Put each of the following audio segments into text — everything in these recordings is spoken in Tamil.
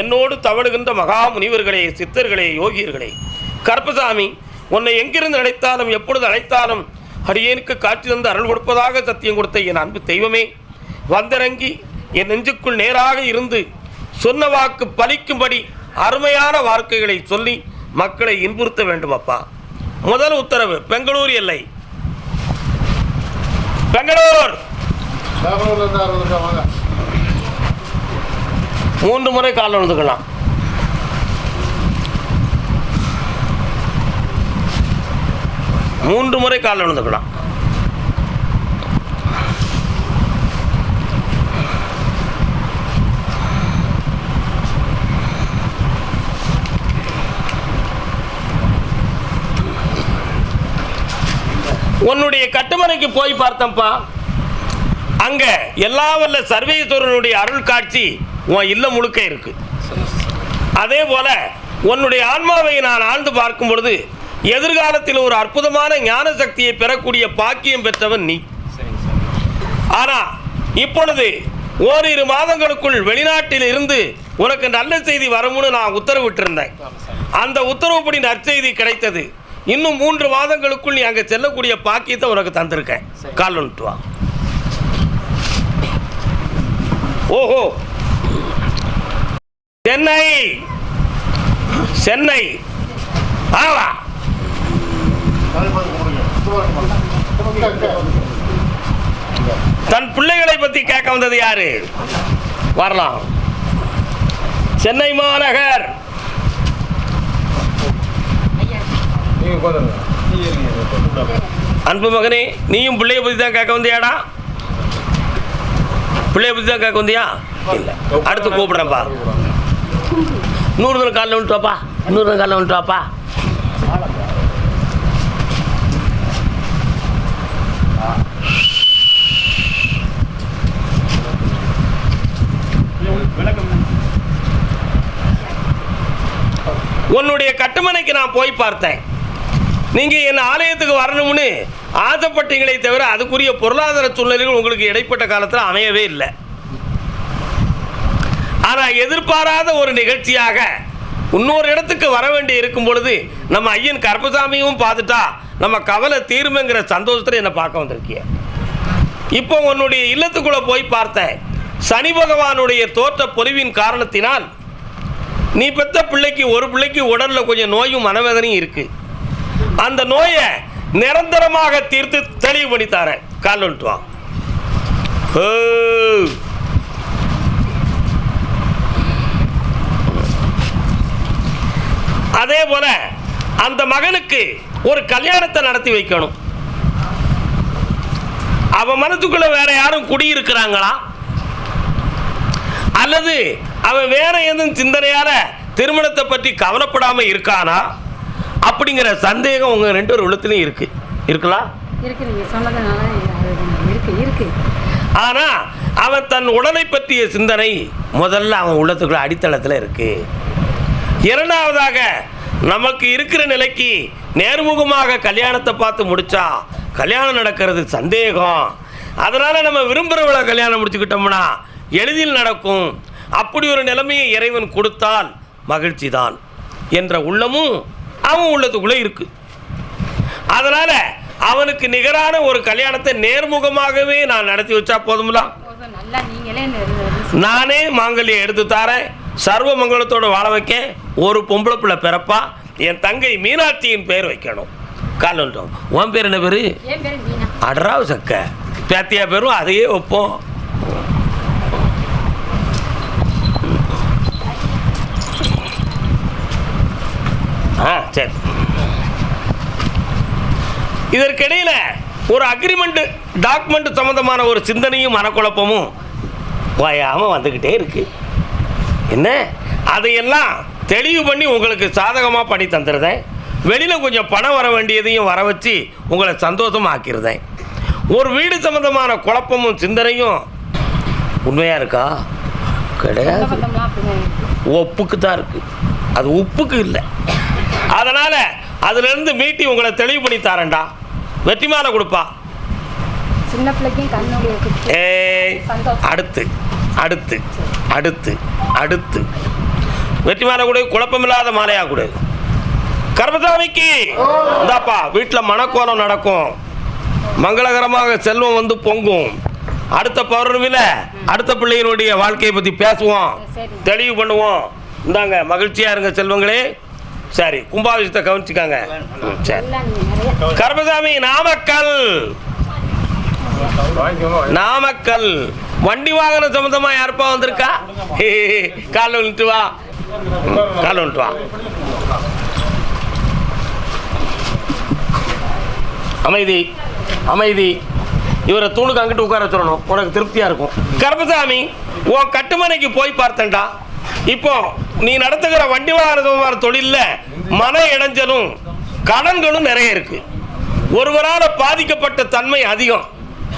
என்னோடு தவழுகின்ற மகா முனிவர்களே சித்தர்களே யோகியர்களே. கருப்பசாமி உன்னை எங்கிருந்து அழைத்தாலும் எப்பொழுது அழைத்தாலும் அடியேனுக்கு காட்சி தந்து அருள் கொடுப்பதாக சத்தியம் கொடுத்த என் அன்பு தெய்வமே. வந்திறங்கி என் நெஞ்சுக்குள் நேராக இருந்து சொன்ன வாக்கு பலிக்கும்படி அருமையான வார்த்தைகளை சொல்லி மக்களை இன்புறுத்த வேண்டும் அப்பா முதல் உத்தரவு பெங்களூர் எல்லை. பெங்களூர் பெங்களூர்லேருந்து அறுபது ரூபா வாங்க மூன்று முறை கால் விழுந்துக்கலாம் மூன்று முறை கால் விழுந்துக்கலாம் உன்னுடைய கட்டுமனைக்கு போய் பார்த்தப்பா அங்க எல்லா வல்ல சர்வேஸ்வரனுடைய அருள் காட்சி உன் இல்லம் முழுக்க இருக்கு. அதே போல உன்னுடைய ஆன்மாவை நான் ஆழ்ந்து பார்க்கும் பொழுது எதிர்காலத்தில் ஒரு அற்புதமான ஞான சக்தியை பெறக்கூடிய பாக்கியம் பெற்றவன் நீ. ஆனா இப்பொழுது ஓரிரு மாதங்களுக்குள் வெளிநாட்டில் இருந்து உனக்கு நல்ல செய்தி வரும்னு நான் உத்தரவிட்டிருந்தேன். அந்த உத்தரவுப்படி நற்செய்தி கிடைத்தது. இன்னும் மூன்று மாதங்களுக்குள் நீ அங்கே செல்லக்கூடிய பாக்கியத்தை உனக்கு தந்திருக்கேன். கால் வந்துட்டு வா. ஓஹோ! சென்னை. சென்னை. ஆவா. தன் பிள்ளைகளை பத்தி கேட்க வந்தது யாரு? வரலாம். சென்னை மாநகர். அன்பு மகனே நீயும் பிள்ளைய பத்தி தான் கேட்க வந்தியாடா? பிள்ளைய பத்தி தான் கேட்க வந்தியா? இல்லை. அடுத்து கூப்பிடுறேன்ப்பா நூறு தினம் காலைல வந்துட்டாப்பா நூறு தினம் காலைல வந்துட்டு உன்னுடைய கட்டுமனைக்கு நான் போய் பார்த்தேன். நீங்கள் என் ஆலயத்துக்கு வரணும்னு ஆசைப்பட்டீங்களே தவிர அதுக்குரிய பொருளாதார சூழ்நிலைகள் உங்களுக்கு இடைப்பட்ட காலத்தில் அமையவே இல்லை. ஆனால் எதிர்பாராத ஒரு நிகழ்ச்சியாக இன்னொரு இடத்துக்கு வர வேண்டி இருக்கும் பொழுது நம்ம ஐயன் கருப்பசாமியும் பார்த்துட்டா நம்ம கவலை தீருமைங்கிற சந்தோஷத்தில் என்னை பார்க்க வந்திருக்கிய. இப்போ உன்னுடைய இல்லத்துக்குள்ளே போய் பார்த்தேன் சனி பகவானுடைய தோற்ற பொலிவின் காரணத்தினால் நீ பெற்ற பிள்ளைக்கு ஒரு பிள்ளைக்கு உடலில் கொஞ்சம் நோயும் மனவேதனையும் இருக்கு. அந்த நோயை நிரந்தரமாக தீர்த்து தெளிவு பண்ணி தரேன். கால் வந்துட்டு வா ஓ. அதே போல அந்த மகனுக்கு ஒரு கல்யாணத்தை நடத்தி வைக்கணும். அவன் மனசுக்குள்ள வேற யாரும் குடியிருக்கிறாங்களா? அல்லது அவன் வேற எதுவும் சிந்தனையால திருமணத்தை பற்றி கவலைப்படாம இருக்கானா? அப்படிங்கிற சந்தேகம் உங்க ரெண்டு ஒரு உள்ளத்துலையும் இருக்கு. இருக்கலாம் ஆனா அவன் தன் உடலை பற்றிய சிந்தனை முதல்ல அவன் உள்ளத்துக்குள்ள அடித்தளத்தில் இருக்கு. இரண்டாவதாக நமக்கு இருக்கிற நிலைக்கு நேர்முகமாக கல்யாணத்தை பார்த்து முடிச்சா கல்யாணம் நடக்கிறது சந்தேகம். அதனால நம்ம விரும்புகிறவளை கல்யாணம் முடிச்சுக்கிட்டோம்னா எளிதில் நடக்கும். அப்படி ஒரு நிலைமையை இறைவன் கொடுத்தால் மகிழ்ச்சி தான் என்ற உள்ளமும் அவன் உள்ளத்துக்குள்ளே இருக்கு. அதனால அவனுக்கு நிகரான ஒரு கல்யாணத்தை நேர்முகமாகவே நான் நடத்தி வச்சா போதும்லாம் போதும். நல்லா நீங்களே நெரு- நானே மாங்கல்யம் எடுத்து தாரேன். சர்வ மங்களத்தோட வாழ வைக்க ஒரு பொம்பளை பிள்ளை பிறப்பா? என் தங்கை மீனாட்சியின் பேர் வைக்கணும். கால் வந்துட்டோம் உன் பேர் என்ன பேர்? அடராவு சக்க. பேத்தியா பேரும் அதையே வைப்போம். ஆ சரி. இதற்கிடையில் ஒரு அக்ரிமெண்ட் டாக்குமெண்ட் சம்மந்தமான ஒரு சிந்தனையும் மனக்குழப்பமும் ஓயாமல் வந்துக்கிட்டே இருக்கு. என்ன? அதையெல்லாம் தெளிவு பண்ணி உங்களுக்கு சாதகமாக பண்ணி தந்துடுறேன் வெளியில் கொஞ்சம் பணம் வர வேண்டியதையும் வர வச்சு உங்களை சந்தோஷமா ஆக்கிடுறேன் ஒரு வீடு சம்மந்தமான குழப்பமும் சிந்தனையும் உண்மையாக இருக்கா? கிடையாது. ஒப்புக்கு தான் இருக்கு. அது உப்புக்கு இல்லை. அதனால் அதுலேருந்து மீட்டி உங்களை தெளிவு பண்ணி தரேன்டா. வெற்றி மாலை கொடுப்பா. சின்ன பிள்ளைக்கும் கண்ணுடைய. அடுத்து. அடுத்து அடுத்து அடுத்து. வெற்றி மாலை கூட குழப்பமில்லாத மாலையாக கூட கர்மசாமிக்கு இந்தாப்பா வீட்டில் மனக்கோலம் நடக்கும். மங்களகரமாக செல்வம் வந்து பொங்கும். அடுத்த பௌர்ணமியில் அடுத்த பிள்ளையினுடைய வாழ்க்கையை பற்றி பேசுவோம். தெளிவு பண்ணுவோம். இந்தாங்க மகிழ்ச்சியாக இருங்க செல்வங்களே. சரி கும்பாபிஷத்தை கவனிச்சுக்காங்க. சரி. கர்மசாமி நாமக்கல். நாமக்கல். வண்டி வாகனம் சம்மந்தமா யாருப்பா வந்திருக்கா? கால வந்துட்டு வா. கால வந்துட்டு வா. அமைதி அமைதி. இவரை தூணுக்கு அங்கிட்டு உட்கார சொல்லணும் உனக்கு திருப்தியா இருக்கும். கருப்பசாமி உன் கட்டுமனைக்கு போய் பார்த்தேன்டா. இப்போ நீ நடத்துகிற வண்டி வாகன தொழிலில் மன இடைஞ்சலும் கடன்களும் நிறைய இருக்கு. ஒருவரால் பாதிக்கப்பட்ட தன்மை அதிகம்.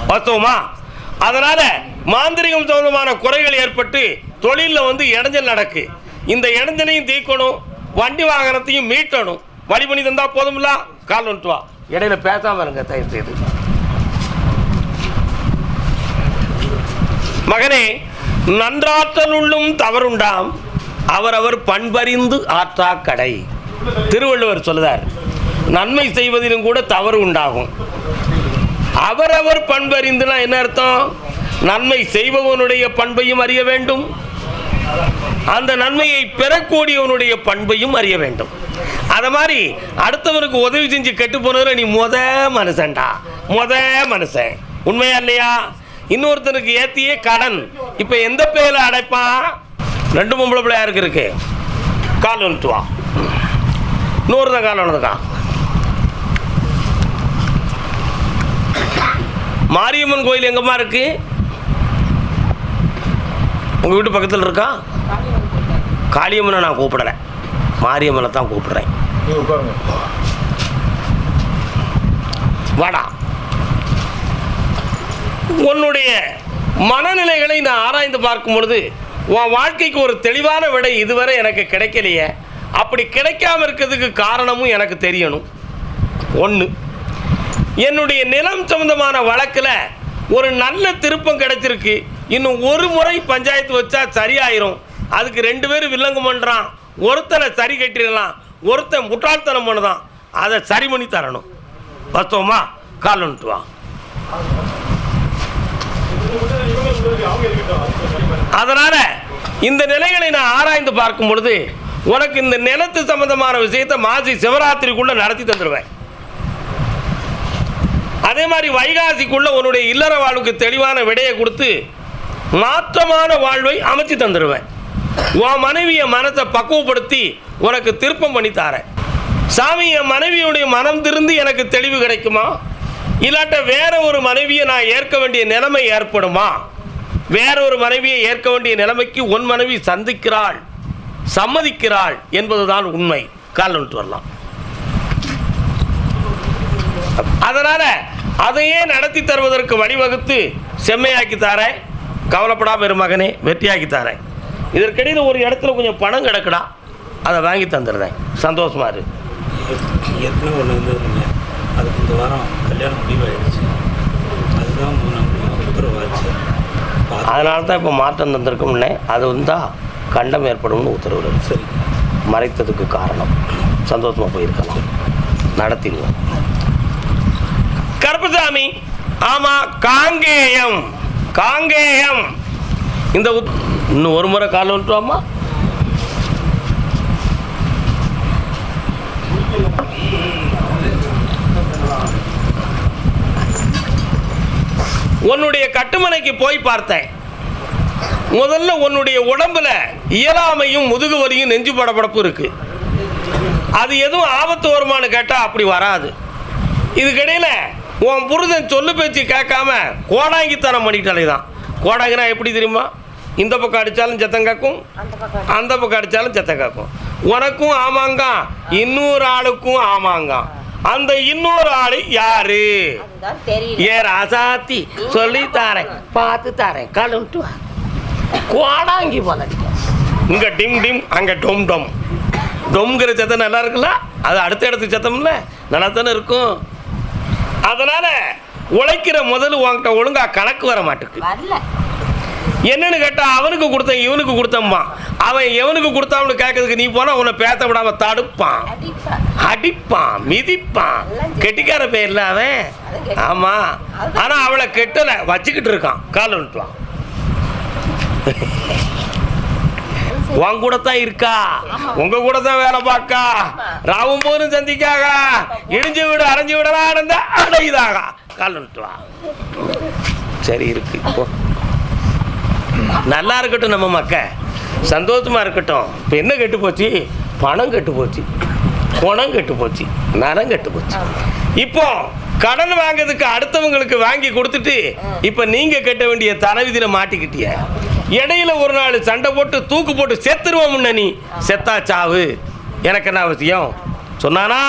வாஸ்தவமா? அதனால மாந்திரிகம் சம்பந்தமான குறைகள் ஏற்பட்டு தொழிலில் வந்து இடைஞ்சல் நடக்கு. இந்த இடைஞ்சலையும் தீர்க்கணும் வண்டி வாகனத்தையும் மீட்டணும். வழி பண்ணி தந்தா போதுமில்ல? கால் வந்துட்டு வா. இடையில பேசாம இருங்க தயவு செய்து. மகனே நன்றாற்றல் உள்ளும் தவறுண்டாம். அவரவர் பண்பறிந்து ஆற்றா கடை. திருவள்ளுவர் சொல்லுதார் நன்மை செய்வதிலும் கூட தவறு உண்டாகும். அவரவர் பண்பறிந்துனா என்ன அர்த்தம்? நன்மை செய்பவனுடைய பண்பையும் அறிய வேண்டும். அந்த நன்மையை பெறக்கூடியவனுடைய பண்பையும் அறிய வேண்டும். அதை மாதிரி அடுத்தவனுக்கு உதவி செஞ்சு கெட்டு போனவர் நீ முத மனுஷன்டா. முத மனுஷன். உண்மையா இல்லையா? இன்னொருத்தனுக்கு ஏத்தியே கடன். இப்ப எந்த பேர்ல அடைப்பான்? ரெண்டு பொம்பளை பிள்ளையாருக்கு இருக்கு கால் வந்துட்டு நூறு தான் கால் வந்துருக்கான் மாரியம்மன் கோயில் எங்கம்மா இருக்குது உங்க வீட்டு பக்கத்தில் இருக்கா? காளியம்மனை நான் கூப்பிடல. மாரியம்மனை தான் கூப்பிடுறேன். வாடா. உன்னுடைய மனநிலைகளை நான் ஆராய்ந்து பார்க்கும் பொழுது உன் வாழ்க்கைக்கு ஒரு தெளிவான விடை இதுவரை எனக்கு கிடைக்கலையே. அப்படி கிடைக்காம இருக்கிறதுக்கு காரணமும் எனக்கு தெரியணும். ஒன்று என்னுடைய நிலம் சம்பந்தமான வழக்கில் ஒரு நல்ல திருப்பம் கிடைச்சிருக்கு. இன்னும் ஒரு முறை பஞ்சாயத்து வச்சா சரியாயிரும். அதுக்கு ரெண்டு பேரும் வில்லங்கம் பண்ணுறான் ஒருத்தனை சரி கட்டிடலாம். ஒருத்தன் முட்டாள்தனம் பண்ணுதான். அதை சரி பண்ணி தரணும். பத்தோமா? கால் வந்துட்டு வா. அதனால இந்த நிலைகளை நான் ஆராய்ந்து பார்க்கும் பொழுது உனக்கு இந்த நிலத்து சம்பந்தமான விஷயத்தை மாசி சிவராத்திரிக்குள்ள நடத்தி தந்துடுவேன் அதே மாதிரி வைகாசிக்குள்ள உன்னுடைய இல்லற வாழ்வுக்கு தெளிவான விடையை கொடுத்து மாற்றமான வாழ்வை அமைச்சு தந்துடுவேன் உன் மனைவிய மனத்தை பக்குவப்படுத்தி உனக்கு திருப்பம் பண்ணி தாரேன். சாமி என் மனைவியுடைய மனம் திருந்து எனக்கு தெளிவு கிடைக்குமா? இல்லாட்ட வேற ஒரு மனைவியை நான் ஏற்க வேண்டிய நிலைமை ஏற்படுமா? வேற ஒரு மனைவியை ஏற்க வேண்டிய நிலைமைக்கு உன் மனைவி சந்திக்கிறாள் சம்மதிக்கிறாள் என்பதுதான் உண்மை. கால் வரலாம். அதனால அதையே நடத்தி தருவதற்கு வழிவகுத்து செம்மையாக்கி தாரேன். கவலைப்படாம இரு மகனே வெற்றியாக்கி தாரேன். இதற்கிடையில் ஒரு இடத்துல கொஞ்சம் பணம் கிடக்குடா அதை வாங்கி தந்துடுறேன். சந்தோஷமா இரு. ஏற்கனவே ஒன்று இருந்ததுங்க அதுக்கு இந்த வாரம் கல்யாணம் முடிவாயிடுச்சு. அதுதான் உத்தரவாச்சு. அதனால தான் இப்போ மாற்றம் தந்திருக்கோம்னே அது வந்தால் கண்டம் ஏற்படும்னு உத்தரவு சரி. மறைத்ததுக்கு காரணம். சந்தோஷமாக போயிருக்கலாம். நடத்திடுவோம். கருப்பசாமி ஆமா காங்கேயம். காங்கேயம். இந்த உத்- இன்னும் ஒரு முறை கால் விட்டுவாமா உன்னுடைய கட்டுமனைக்கு போய் பார்த்தேன். முதல்ல உன்னுடைய உடம்புல இயலாமையும் முதுகு வலியும் நெஞ்சு படபடப்பு இருக்கு. அது எதுவும் ஆபத்து வருமானு கேட்டால் அப்படி வராது. இதுக்கிடையில உன் புருஷன் சொல்லு பேச்சு கேட்காம கோடாங்கித்தனம் பண்ணிட்டாலே தான். கோடாங்கினா எப்படி தெரியுமா? இந்த பக்கம் அடித்தாலும் சத்தம் கேட்கும் அந்த பக்கம் அடித்தாலும் சத்தம் கேட்கும். உனக்கும் ஆமாங்க இன்னொரு ஆளுக்கும் ஆமாங்க. அந்த இன்னொரு ஆளு யாரு? ஏ ராசாத்தி சொல்லி தாரேன் பார்த்து தாரேன் கழுவிட்டு கோடாங்கி போல இங்க டிம் டிம் அங்க டொம் டொம். டொம்ங்கிற சத்தம் நல்லா இருக்குல்ல? அது அடுத்த இடத்துக்கு சத்தம்ல நல்லா தானே இருக்கும். அதனால உழைக்கிற முதல்ல உன்கிட்ட ஒழுங்கா கணக்கு வர மாட்டுக்கு. வரல. என்னன்னு கேட்டா அவனுக்கு கொடுத்தேன் இவனுக்கு கொடுத்தம்மா. அவன் எவனுக்கு கொடுத்தான்னு கேட்கறதுக்கு நீ போனா உன்னை பேத்த விடாம தடுப்பான். அடிப்பா அடிப்பான் மிதிப்பான். கெட்டிக்கார பேர்ல அவன். ஆமா. ஆனா அவளை கெட்டல வச்சுக்கிட்டு இருக்கான். கால் வந்துட்டுவான் உன் கூட தான் இருக்கா உங்க கூட தான் வேலை பார்க்கா? ராவும் போதும் சந்திக்காக. இடிஞ்சு விடு அரைஞ்சு விடலாம் இருந்தா அடையுதாக. கால் வந்துட்டுவா சரி இருக்கு. போ. நல்லா இருக்கட்டும் நம்ம மக்க சந்தோஷமா இருக்கட்டும். இப்போ என்ன கெட்டு போச்சு? பணம் கெட்டு போச்சு. குணம் கெட்டு போச்சு. நரம் கெட்டு போச்சு. இப்போ கடன் வாங்குறதுக்கு அடுத்தவங்களுக்கு வாங்கி கொடுத்துட்டு இப்போ நீங்க கட்ட வேண்டிய தலைவிதியில மாட்டிக்கிட்டிய. இடையில ஒரு நாள் சண்டை போட்டு தூக்கு போட்டு செத்துருவோம் முன்ன நீ. செத்தா சாவு. எனக்கு என்ன அவசியம்? சொன்னானா.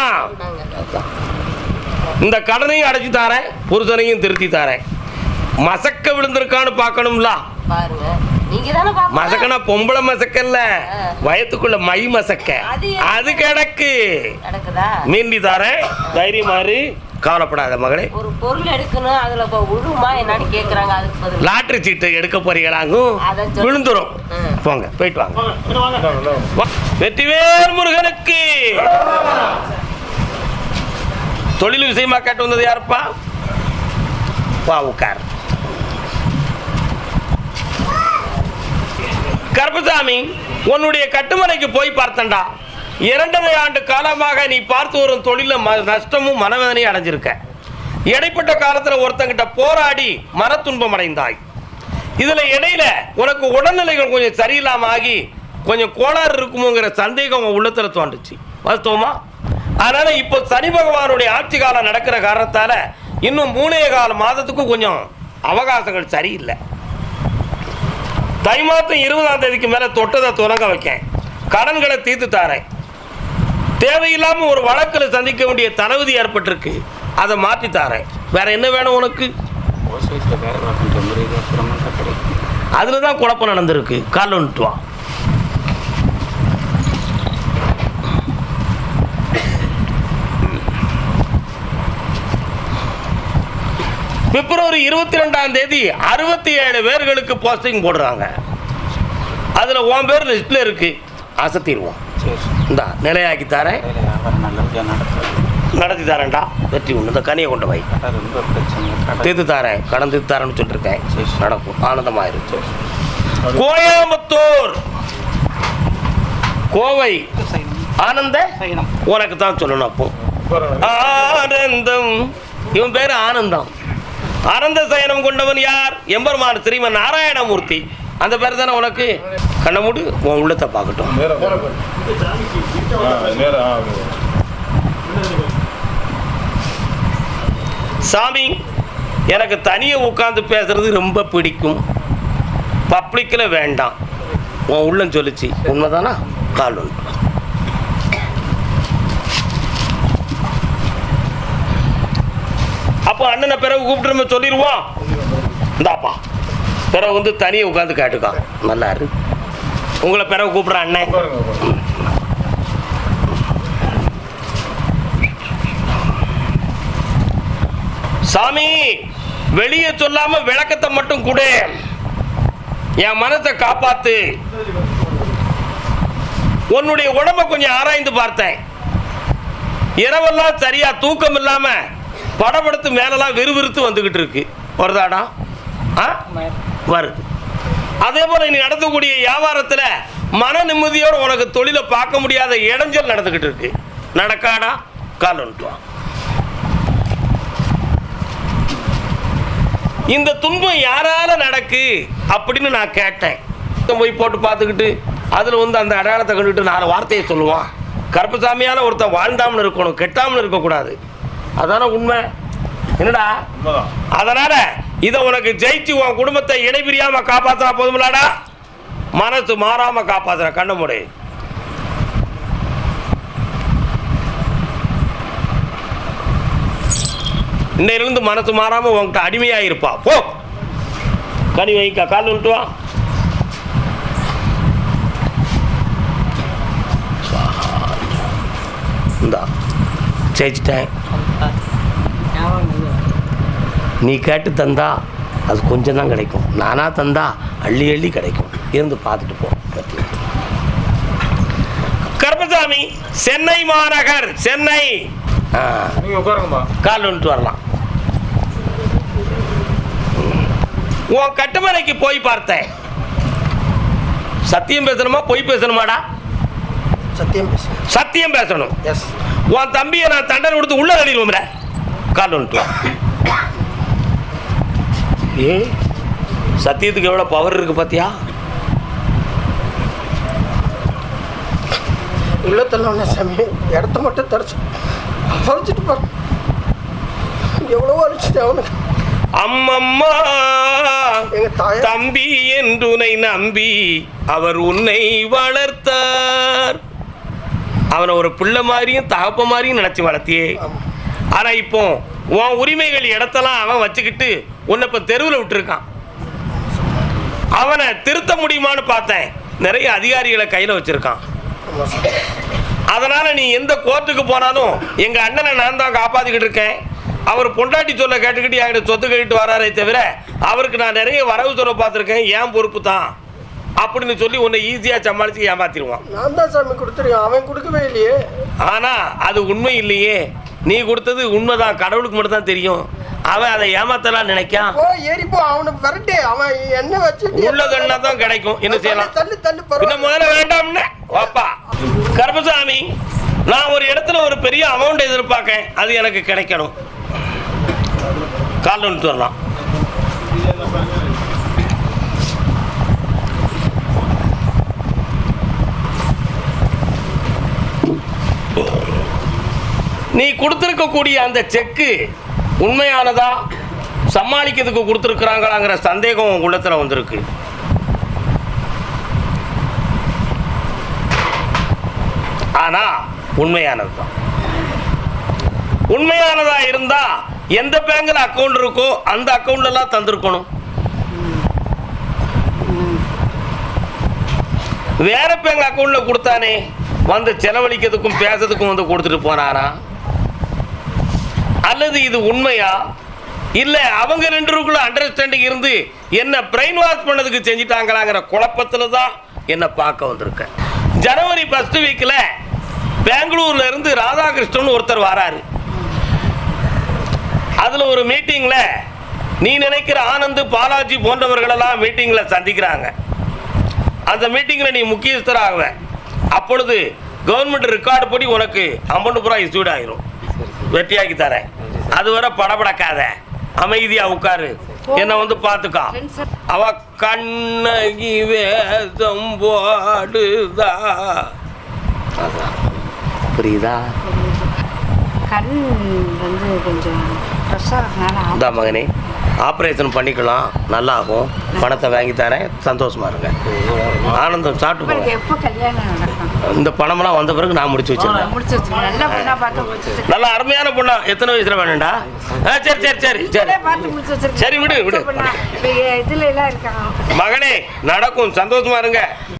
இந்த கடனையும் அடைச்சு தாரேன் புருஷனையும் திருத்தி தாரேன். மசக்க விழுந்திருக்கான்னு பார்க்கணும்ல. மசக்கனா பொம்பளை மசக்கல்ல. வயத்துக்குள்ள மை மசக்க. அது கிடக்கு. மீண்டி தாரேன். தைரியமாறு கவலைப்படாத மகளே. ஒரு பொருள் எடுக்கணும் அதுல விழுமா என்னன்னு கேக்குறாங்க அதுக்கு பதில். லாட்டரி சீட்டு எடுக்க போறீங்களாங்கும். விழுந்துரும். போங்க போயிட்டு வாங்க. வெற்றிவேல் முருகனுக்கு. தொழில் விஷயமா கேட்டு வந்தது யாருப்பா? வா உட்கார். கருப்பசாமி உன்னுடைய கட்டுமனைக்கு போய் பார்த்தண்டா இரண்டரை ஆண்டு காலமாக நீ பார்த்து வரும் தொழில ம- நஷ்டமும் மனவேதனையும் அடைஞ்சிருக்க. இடைப்பட்ட காலத்துல ஒருத்தங்கிட்ட போராடி மனத்துன்பம் அடைந்தாய். இதுல இடையில உனக்கு உடல்நிலைகள் கொஞ்சம் சரியில்லாம ஆகி கொஞ்சம் கோளாறு இருக்குமோங்கிற சந்தேகம் உன் உள்ளத்துல தோன்றுச்சு. வாஸ்தவமா? அதனால இப்போ சனி பகவானுடைய ஆட்சி காலம் நடக்கிற காரணத்தால இன்னும் மூணே கால மாதத்துக்கும் கொஞ்சம் அவகாசங்கள் சரியில்லை. தை மாதம் இருபதாம் தேதிக்கு மேல தொட்டதை தொடங்க வைக்கேன். கடன்களை தீர்த்து தாரேன். தேவையில்லாமல் ஒரு வழக்கில் சந்திக்க வேண்டிய தளபதி ஏற்பட்டிருக்கு. அதை மாற்றி தாரேன். வேற என்ன வேணும் உனக்கு? அதில் தான் குழப்பம் நடந்திருக்கு. கால் வந்துட்டு வா. பிப்ரவரி இருபத்தி ரெண்டாம் தேதி அறுபத்தி ஏழு பேர்களுக்கு போஸ்டிங் போடுறாங்க. அதில் உன் பேர் லிஸ்ட்டில் இருக்கு. அசத்திடுவோம். இந்தா நிலையாக்கி தரேன். நடத்தி தரேன்டா. வெற்றி ஒன்று இந்த கனியை கொண்டு கடை தீர்த்து தரேன். கடன் தீர்த்து தரேன்னு சொல்லிருக்கேன். சரி. நடக்கும். ஆனந்தமாயிருக்கு கோயம்புத்தூர். கோவை. ஆனந்த? உனக்கு தான் சொல்லணும் அப்போ. ஆனந்தம். இவன் பேரு ஆனந்தம். ஆனந்த சயனம் கொண்டவன் யார்? எம்பெருமான் ஸ்ரீமன் நாராயணமூர்த்தி. அந்த பேர் தானே உனக்கு? கண்ணை மூடு உன் உள்ளத்தை பார்க்கட்டும். சாமி எனக்கு தனியே உட்காந்து பேசுறது ரொம்ப பிடிக்கும். பப்ளிக்கில் வேண்டாம். உன் உள்ளம் சொல்லுச்சு. உண்மைதானா? கால் ஒன்று. அப்போ அண்ணனை பிறகு கூப்பிட்டு நம்ம சொல்லிடுவோம். இந்தாப்பா. பிறகு வந்து தனியாக உட்காந்து கேட்டுக்கா. நல்லா இருக்கு உங்களை பிறகு கூப்பிட்றேன் அண்ணன். சாமி வெளியே சொல்லாம விளக்கத்தை மட்டும் கொடு. என் மனத்தை காப்பாத்து. உன்னுடைய உடம்ப கொஞ்சம் ஆராய்ந்து பார்த்தேன். இரவெல்லாம் சரியா தூக்கம் இல்லாம படபடுத்து மேலெல்லாம் விறுவிறுத்து வந்துகிட்டு இருக்கு. வருதாடா? ஆ? வருது அதே போல நீ நடத்தக்கூடிய வியாபாரத்துல மன நிம்மதியோட உனக்கு தொழிலை பார்க்க முடியாத இடைஞ்சல் நடந்துகிட்டு இருக்கு. நடக்காடா கால் இந்த துன்பம் யாரால நடக்கு அப்படின்னு நான் கேட்டேன். போய் போட்டு பார்த்துக்கிட்டு அதில் வந்து அந்த அடையாளத்தை கண்டுக்கிட்டு நாலு வார்த்தையை சொல்லுவான். கருப்பசாமியால் ஒருத்தன் வாழ்ந்தாமல் இருக்கணும் கெட்டாமல் இருக்கக்கூடாது. அதான உண்மை? என்னடா. அதனால இதை உனக்கு ஜெயிச்சு உன் குடும்பத்தை இணை பிரியாம போதுமில்லாடா மனசு மாறாம காப்பாத்துற கண்ண முடி. இன்னையிலிருந்து மனசு மாறாம உன்கிட்ட அடிமையா இருப்பா. போ. கனி வைக்கா கால் வந்துட்டு வா. இந்தா ஜெயிச்சிட்டேன். நீ கேட்டு தந்தா அது கொஞ்சம் தான் கிடைக்கும். நானா தந்தா அள்ளி அள்ளி கிடைக்கும். இருந்து பார்த்துட்டு போ. பத்தி கருப்பசாமி சென்னை மாநகர் சென்னை. கால் வந்துட்டு வரலாம். உன் கட்டுமனைக்கு போய் பார்த்தேன். சத்தியம் பேசணுமா? பொய் பேசணுமாடா? சத்தியம் பேசு சத்தியம் பேசணும். எஸ் உன் தம்பியை நான் தண்டனை கொடுத்து உள்ள தள்ளிடுவோம்ல கால் வந்துட்டு ஏ சத்தியத்துக்கு எவ்வளோ பவர் இருக்கு பாத்தியா? உள்ள தள்ளோட சாமி இடத்த மட்டும் தரச்சு பறிச்சுட்டு பாரு. எவ்வளவோ அழிச்சிட்டு அவனுக்கு. அம்மம்மா தம்பி என்றுனை நம்பி அவர் உன்னை வளர்த்தார். அவனை ஒரு பிள்ளை மாதிரியும் தகப்ப மாதிரியும் நினைச்சு வளர்த்தியே. ஆனா இப்போ உன் உரிமைகள் இடத்தெல்லாம் அவன் வச்சுக்கிட்டு உன்னை இப்ப தெருவில் விட்டுருக்கான். அவனை திருத்த முடியுமான்னு பார்த்தேன். நிறைய அதிகாரிகளை கையில வச்சிருக்கான். அதனால நீ எந்த கோர்ட்டுக்கு போனாலும் எங்க அண்ணனை நான் தான் காப்பாத்திக்கிட்டு இருக்கேன். அவர் பொண்டாட்டி சொல்ல கேட்டுக்கிட்டு என்கிட்ட சொத்து கேட்டு வராரே தவிர அவருக்கு நான் நிறைய வரவு சொல்ல பார்த்துருக்கேன். ஏன் பொறுப்பு தான். அப்படின்னு சொல்லி உன்னை ஈஸியாக சமாளித்து ஏமாத்திடுவான். நான் தான் சாமி கொடுத்துருக்கேன். அவன் கொடுக்கவே இல்லையே. ஆனா அது உண்மை இல்லையே. நீ கொடுத்தது உண்மைதான். கடவுளுக்கு மட்டும் தான் தெரியும். அவன் அதை ஏமாத்தலாம் நினைக்கான். போ ஏறி போ அவனை விரட்டு. அவன் என்ன வச்சுட்டு உள்ளதன்னா தான் கிடைக்கும். என்ன செய்யலாம்? தள்ளு தள்ளு பரவாயில்ல. முதல்ல வேண்டாம்னு? வாப்பா. கருப்பசாமி நான் ஒரு இடத்துல ஒரு பெரிய அமௌண்ட் எதிர்பார்க்கேன் அது எனக்கு கிடைக்கணும். கால் வந்துட்டு வரலாம். நீ கொடுத்துருக்கக்கூடிய அந்த செக்கு உண்மையானதா? சமாளிக்கிறதுக்கு கொடுத்துருக்குறாங்களாங்கிற சந்தேகம் உள்ளத்தில் வந்திருக்கு. ஆனால் உண்மையானது தான் உண்மையானதாக இருந்தால் எந்த பேங்கில் அக்கௌண்ட் இருக்கோ அந்த அக்கௌண்ட்லாம் தந்திருக்கணும். வேற பேங்க் அக்கௌண்ட்டில் கொடுத்தானே வந்து செலவழிக்கிறதுக்கும் பேசுறதுக்கும் வந்து கொடுத்துட்டு போனாரான் அல்லது இது உண்மையா? இல்லை அவங்க ரெண்டுக்குள்ள அண்டர்ஸ்டாண்டிங் இருந்து என்ன பிரெயின் வாஷ் பண்ணதுக்கு செஞ்சிட்டாங்களாங்கிற குழப்பத்தில் தான் என்ன பார்க்க வந்திருக்கேன். ஜனவரி ஃபர்ஸ்ட் வீக்கில் பெங்களூர்ல இருந்து ராதாகிருஷ்ணன் ஒருத்தர் வராரு. அதில் ஒரு மீட்டிங்கில் நீ நினைக்கிற ஆனந்த் பாலாஜி போன்றவர்களெல்லாம் மீட்டிங்கில் சந்திக்கிறாங்க. அந்த மீட்டிங்கில் நீ முக்கியஸ்தராகுவ. அப்பொழுது கவர்மெண்ட் ரெக்கார்டு படி உனக்கு அமௌண்ட் பூரா இஸ்யூட் ஆயிரும். வெட்டியாக்கி தரேன். அதுவரை படபடக்காத. அமைதியா உட்காரு. என்னை வந்து பார்த்துக்கா. அவ கண்ணகி வேதம் போடுதா. புரியுதா? கண் வந்து கொஞ்சம் மகனே. ஆப்ரேஷன் பண்ணிக்கலாம். நல்லா ஆகும் பணத்தை வாங்கி தரேன். சந்தோஷமா இருங்க. ஆனந்தம் சாப்பிட்டு போங்க. இந்த பணமெல்லாம் வந்த பிறகு நான் முடிச்சு வச்சிருக்கேன் நல்ல அருமையான பொண்ணா. எத்தனை வயசுல வேணும்டா? சரி சரி சரி சரி. சரி, விடு, விடு. மகனே நடக்கும். சந்தோஷமா இருங்க.